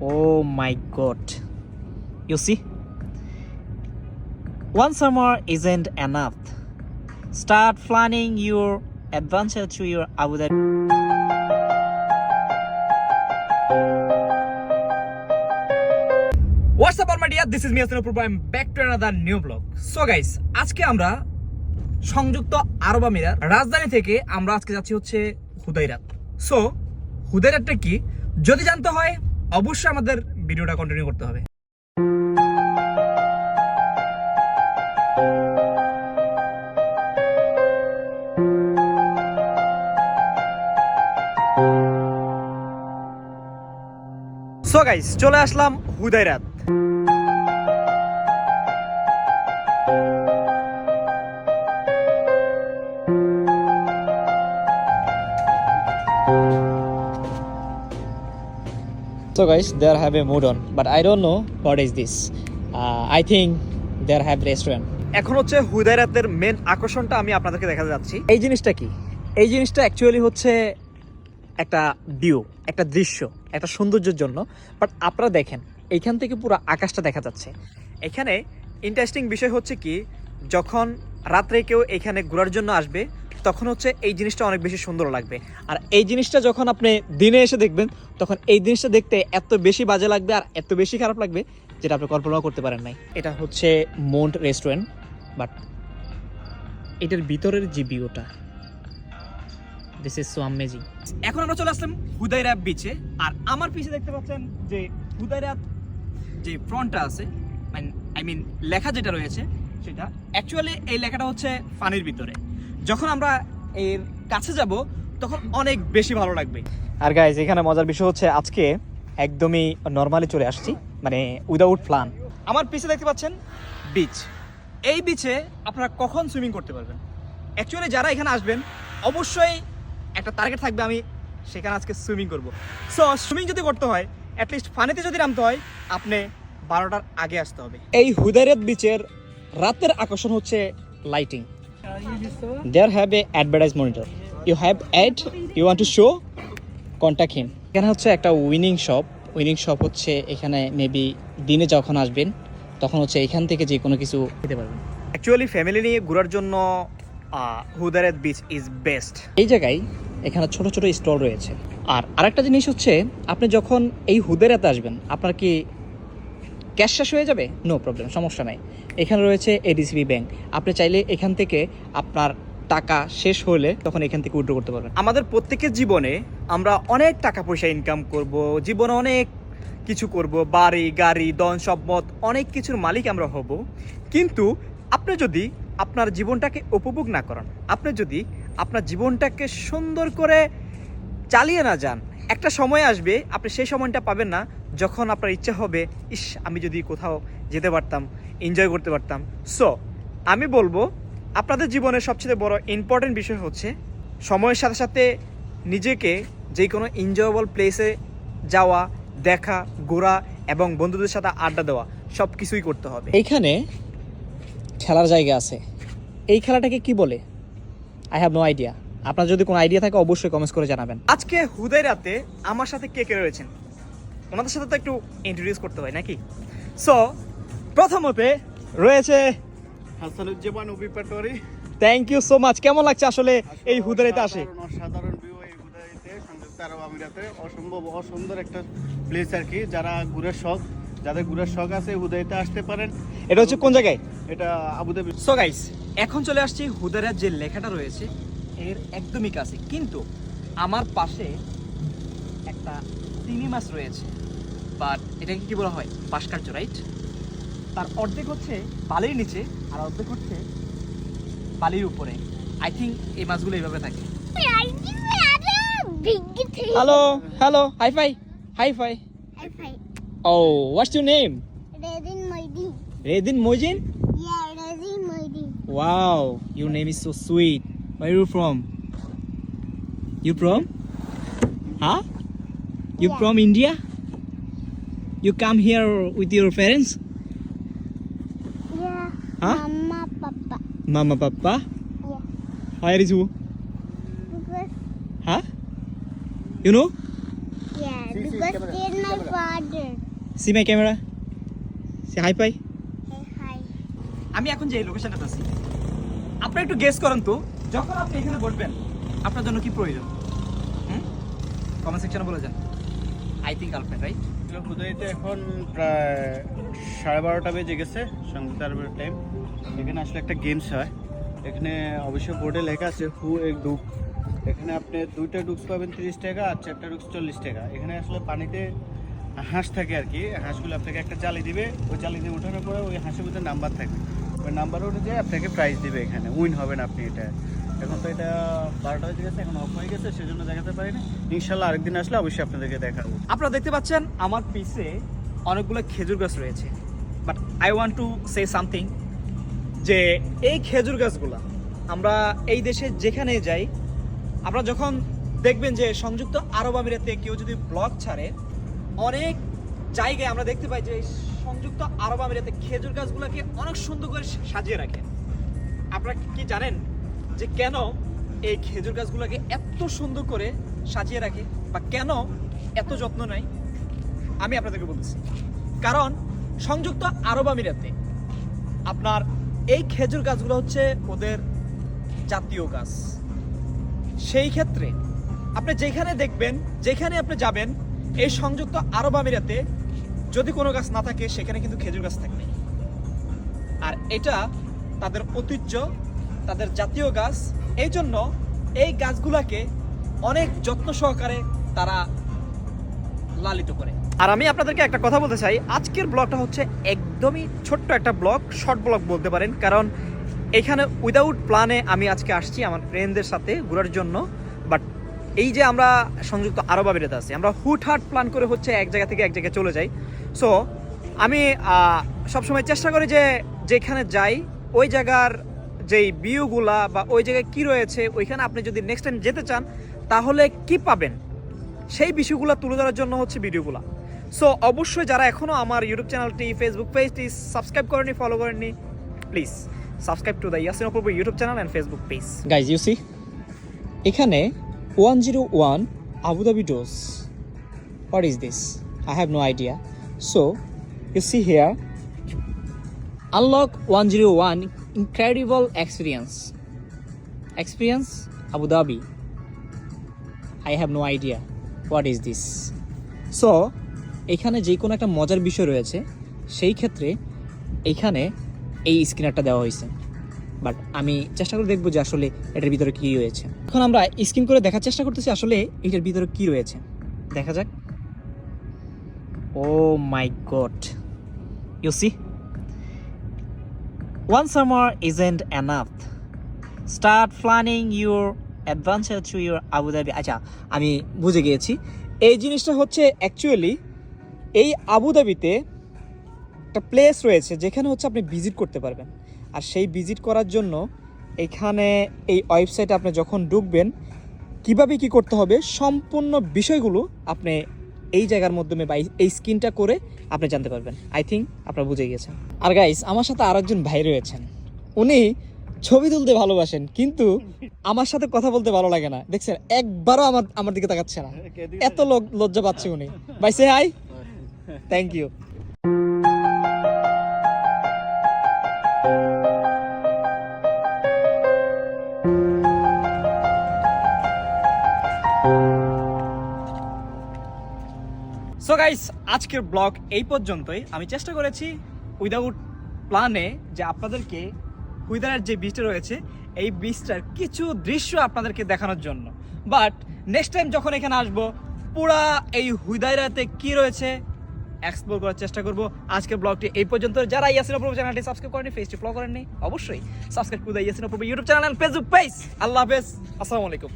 Oh my god. You see? One summer isn't enough. Start planning your adventure to your Abu Dhabi. What's up, my dear? This is me, Aslan Purba. I'm back to another new vlog. So, guys, আজকে আমরা সংযুক্ত আরব আমিরাত রাজধানী থেকে আমরা আজকে যাচ্ছি হচ্ছে হুদাইরাত সো হুদাইরাতটা কি যদি জানতে হয় অবশ্যই আমাদের ভিডিওটা কন্টিনিউ করতে হবে। সো গাইস চলে আসলাম হুদাইরাত So guys, there have a mood on, but I don't know what is this. Uh, I think there have restaurant. এখন হচ্ছে হুদাইরাতের মেন আকর্ষণটা আমি আপনাদেরকে দেখাতে যাচ্ছি। এই জিনিসটা কি? এই জিনিসটা অ্যাকচুয়ালি হচ্ছে একটা ভিউ একটা দৃশ্য একটা সৌন্দর্যের জন্য। বাট আপনারা দেখেন এইখান থেকে পুরো আকাশটা দেখা যাচ্ছে। এখানে ইন্টারেস্টিং বিষয় হচ্ছে কি যখন রাত্রে কেউ এখানে ঘোরার জন্য আসবে তখন হচ্ছে এই জিনিসটা অনেক বেশি সুন্দর লাগবে। আর এই জিনিসটা যখন আপনি দিনে এসে দেখবেন তখন এই জিনিসটা দেখতে এত বেশি বাজে লাগবে আর এত বেশি খারাপ লাগবে যেটা আপনি কল্পনাও করতে পারেন নাই। এটা হচ্ছে মন্ট রেস্টুরেন্ট বাট এটার ভিতরের যে ভিউটা দিস ইজ সো অ্যামেজিং এখন আমরা চলে আসলাম হুদাইরা বিচে আর আমার পিছে দেখতে পাচ্ছেন যে হুদাইরা যে ফ্রন্টটা আছে আই মিন লেখা যেটা রয়েছে সেটা অ্যাকচুয়ালি এই লেখাটা হচ্ছে পানির ভিতরে। যখন আমরা এর কাছে যাব তখন অনেক বেশি ভালো লাগবে। আর গাইজ এখানে মজার বিষয় হচ্ছে আজকে একদমই নর্মালি চলে আসছি মানে উইদাউট প্ল্যান আমার পিছে দেখতে পাচ্ছেন? বিচ এই বিচে আপনারা কখন সুইমিং করতে পারবেন? অ্যাকচুয়ালি যারা এখানে আসবেন অবশ্যই একটা টার্গেট থাকবে আমি সেখানে আজকে সুইমিং করব। সো সুইমিং যদি করতে হয় অ্যাটলিস্ট পানিতে যদি নামতে হয় আপনি বারোটার আগে আসতে হবে। এই হুদাইরাত বিচের রাতের আকর্ষণ হচ্ছে lighting there have a advertise monitor you have ad you want to show contact him এখানে হচ্ছে একটা উইনিং শপ উইনিং শপ হচ্ছে এখানে মেবি দিনে যখন আসবেন তখন হচ্ছে এখান থেকে যে কোনো কিছু খেতে পারবেন। অ্যাকচুয়ালি ফ্যামিলি নিয়ে ঘোরার জন্য হুদারেত বিচ ইজ বেস্ট এই জায়গায় এখানে ছোট ছোট স্টল রয়েছে। আর আরেকটা জিনিস হচ্ছে আপনি যখন এই হুদারাতে আসবেন আপনার কি ক্যাশ শেষ হয়ে যাবে? নো প্রবলেম সমস্যা নাই। এখানে রয়েছে এডিসিবি ব্যাংক আপনি চাইলে এখান থেকে আপনার টাকা শেষ হলে তখন এখান থেকে উইথড্র করতে পারবেন। আমাদের প্রত্যেকের জীবনে আমরা অনেক টাকা পয়সা ইনকাম করব, জীবনে অনেক কিছু করব, বাড়ি, গাড়ি দন সম্পদ, অনেক কিছুর মালিক আমরা হব। কিন্তু আপনি যদি আপনার জীবনটাকে উপভোগ না করেন, আপনি যদি আপনার জীবনটাকে সুন্দর করে চালিয়ে না যান, একটা সময় আসবে, আপনি সেই সময়টা পাবেন না, যখন আপনার ইচ্ছা হবে, ইস, আমি যদি কোথাও যেতে পারতাম এনজয় করতে পারতাম। সো আমি বলব আপনাদের জীবনের সবচেয়ে বড় ইম্পর্টেন্ট বিষয় হচ্ছে সময়ের সাথে সাথে নিজেকে যে কোনো এনজয়েবল প্লেসে যাওয়া দেখা ঘোরা এবং বন্ধুদের সাথে আড্ডা দেওয়া সব কিছুই করতে হবে। এইখানে খেলার জায়গা আছে। এই খেলাটাকে কি বলে? আই হ্যাভ নো আইডিয়া আপনার যদি কোনো আইডিয়া থাকে অবশ্যই কমেন্টস করে জানাবেন। আজকে হুদাই রাতে আমার সাথে কে কে রয়েছেন? ওনাদের সাথে তো একটু ইন্ট্রোডিউস করতে হয় নাকি? সো প্রথমতে রয়েছে Hasanuzzaman উবি Patwari. Thank you so much কেমন লাগছে আসলে এই হুদাইতে আসে? অসাধারণ ভিউ এই হুদাইতে সংযুক্ত আরব আমিরাতে। অসম্ভব অসুন্দর একটা প্লেস আর কি যারা ঘুরের শখ যাদের ঘুরের শখ আছে হুদাইতে আসতে পারেন। এটা হচ্ছে কোন জায়গায়? এটা আবুধাবি সো গাইস এখন চলে আসছি হুদারার যে লেখাটা রয়েছে এর একদমই কাছে। কিন্তু আমার পাশে একটা চিনি মাছ রয়েছে। বাট এটাকে কি বলা হয়? পাশকার্য রাইট তার অর্ধেক হচ্ছে বালির নিচে আর অর্ধেক হচ্ছে বালির উপরে আই থিঙ্ক এই মাছগুলো এইভাবে থাকে hello hello hi fi hi fi oh what's your name রেদিন মজিন Wow, your name is so sweet. Where are you from? You from? Huh? You Yeah. from India? You come here with your parents? Huh? Mama, Papa. Mama, Papa? Yeah. Where is you? Because, Huh? You know? yeah, see camera, in see my camera. father. See my camera say hi pi Hey, hi. আমি এখন যে লোকেশনটাতে আছি আপনি একটু guess করেন তো যখন আপনি এখানে বসবেন আপনার জন্য কি প্রয়োজন হুম কমেন্ট সেকশনে বলে যান আই থিঙ্ক গার্লফ্রেন্ড রাইট হুদাইতে এখন প্রায় সাড়ে বারোটা বেজে গেছে আরবের টাইম এখানে আসলে একটা গেমস হয়। এখানে অবশ্যই বোর্ডে লেখা আছে হু এক ডুব এখানে আপনি দুইটা ডুবস পাবেন তিরিশ টাকা আর চারটা ডুবস চল্লিশ টাকা। এখানে আসলে পানিতে হাঁস থাকে আর কি। হাঁসগুলো আপনাকে একটা জালি দিবে। ওই জালি দিয়ে ওঠানোর পরে ওই হাঁসের মধ্যে নাম্বার থাকবে। ওই নাম্বার অনুযায়ী আপনাকে প্রাইজ দিবে এখানে। উইন হবেন আপনি এটা। এখন তো এটা বারোটা হয়ে গেছে, এখন অফ হয়ে গেছে, সেজন্য দেখাতে পারিনি। ইনশাল্লাহ আরেকদিন আসলে অবশ্যই আপনাদেরকে দেখাবো। আপনারা দেখতে পাচ্ছেন, আমার পিসে অনেকগুলো খেজুর গাছ রয়েছে। But I want to say something যে এই খেজুর গাছগুলা আমরা এই দেশে যেখানে যাই, আমরা যখন দেখবেন যে সংযুক্ত আরব আমিরাতে কেউ যদি ব্লগ ছাড়ে, অনেক জায়গায় আমরা দেখতে পাই যে সংযুক্ত আরব আমিরাতে খেজুর গাছগুলোকে অনেক সুন্দর করে সাজিয়ে রাখে। আপনারা কি জানেন যে কেন এই খেজুর গাছগুলোকে এত সুন্দর করে সাজিয়ে রাখে বা কেন এত যত্ন নেয়? আমি আপনাদেরকে বলতেছি। কারণ সংযুক্ত আরব আমিরাতে আপনার এই খেজুর গাছগুলো হচ্ছে ওদের জাতীয় গাছ। সেই ক্ষেত্রে আপনি যেখানে দেখবেন, যেখানে আপনি যাবেন, এই সংযুক্ত আরব আমিরাতে যদি কোনো গাছ না থাকে, সেখানে কিন্তু খেজুর গাছ থাকবে। আর এটা তাদের ঐতিহ্য, তাদের জাতীয় গাছ। এই জন্য এই গাছগুলাকে অনেক যত্ন সহকারে তারা লালিত করে। আর আমি আপনাদেরকে একটা কথা বলতে চাই। আজকের ব্লগটা হচ্ছে একদমই ছোট্ট একটা ব্লগ, শর্ট ব্লগ বলতে পারেন। কারণ এখানে উইদাউট প্ল্যানে আমি আজকে আসছি আমার ফ্রেন্ডদের সাথে ঘোরার জন্য। বাট এই যে আমরা সংযুক্ত আরব আমিরাতে আছি, আমরা হুটহাট প্ল্যান করে হচ্ছে এক জায়গা থেকে এক জায়গায় চলে যাই। সো আমি সবসময় চেষ্টা করি যে যেখানে যাই, ওই জায়গার যেই ভিউগুলা বা ওই জায়গায় কি রয়েছে, ওইখানে আপনি যদি নেক্সট টাইম যেতে চান, তাহলে কি পাবেন? সেই বিষয়গুলো তুলে ধরার জন্য হচ্ছে ভিডিওগুলো সো অবশ্যই যারা এখনও আমার ইউটিউব চ্যানেলটি ফেসবুক পেজটি সাবস্ক্রাইব করেনি ফলো করেননি please subscribe to the Yasin Apurba YouTube channel and Facebook page guys you see এখানে one zero one Abu Dhabi does what is this I have no idea so you see here unlock one zero one incredible experience experience Abu Dhabi I have no idea what is this so এখানে যে কোনো একটা মজার বিষয় রয়েছে, সেই ক্ষেত্রে এইখানে এই স্ক্রিনারটা দেওয়া হয়েছে। বাট আমি চেষ্টা করে দেখব যে আসলে এটার ভিতরে কী রয়েছে। এখন আমরা স্ক্রিন করে দেখার চেষ্টা করতেছি আসলে এটার ভিতরে কী রয়েছে। দেখা যাক। ও my God. You see One summer isn't enough. Planning your adventure to your Abu Dhabi. আচ্ছা আমি বুঝে গিয়েছি। এই জিনিসটা হচ্ছে অ্যাকচুয়ালি এই আবুধাবিতে একটা প্লেস রয়েছে যেখানে হচ্ছে আপনি ভিজিট করতে পারবেন। আর সেই ভিজিট করার জন্য এখানে এই ওয়েবসাইটে আপনি যখন ঢুকবেন কীভাবে কি করতে হবে সম্পূর্ণ বিষয়গুলো আপনি এই জায়গার মাধ্যমে বা এই- স্ক্রিনটা করে আপনি জানতে পারবেন। আই থিঙ্ক আপনারা বুঝে গিয়েছেন আর গাইস আমার সাথে আর একজন ভাই রয়েছেন। উনি ছবি তুলতে ভালোবাসেন কিন্তু আমার সাথে কথা বলতে ভালো লাগে না। দেখছেন একবারও আমার আমার দিকে তাকাচ্ছে না। এত লোক- লজ্জা পাচ্ছে উনি। ভাই say hi thank you so guys আজকের ব্লগ এই পর্যন্তই। আমি চেষ্টা করেছি উইদাউট প্ল্যানে যে আপনাদেরকে হুইদারের যে বীজটা রয়েছে, এই বীজটার কিছু দৃশ্য আপনাদেরকে দেখানোর জন্য। বাট নেক্সট টাইম যখন এখানে আসব, পুরা এই হুইদাইরাতে কি রয়েছে এক্সপ্লোর করার চেষ্টা করব। আজকের ব্লগটি এই পর্যন্ত। যারা ইয়াসিন অপূর্ব চ্যানেলটি সাবস্ক্রাইব করেনি ফেসটি ফলো করেননি, অবশ্যই সাবস্ক্রাইব করে Yasin Apurba YouTube channel Facebook page আল্লাহ হাফেজ। আসসালামু আলাইকুম।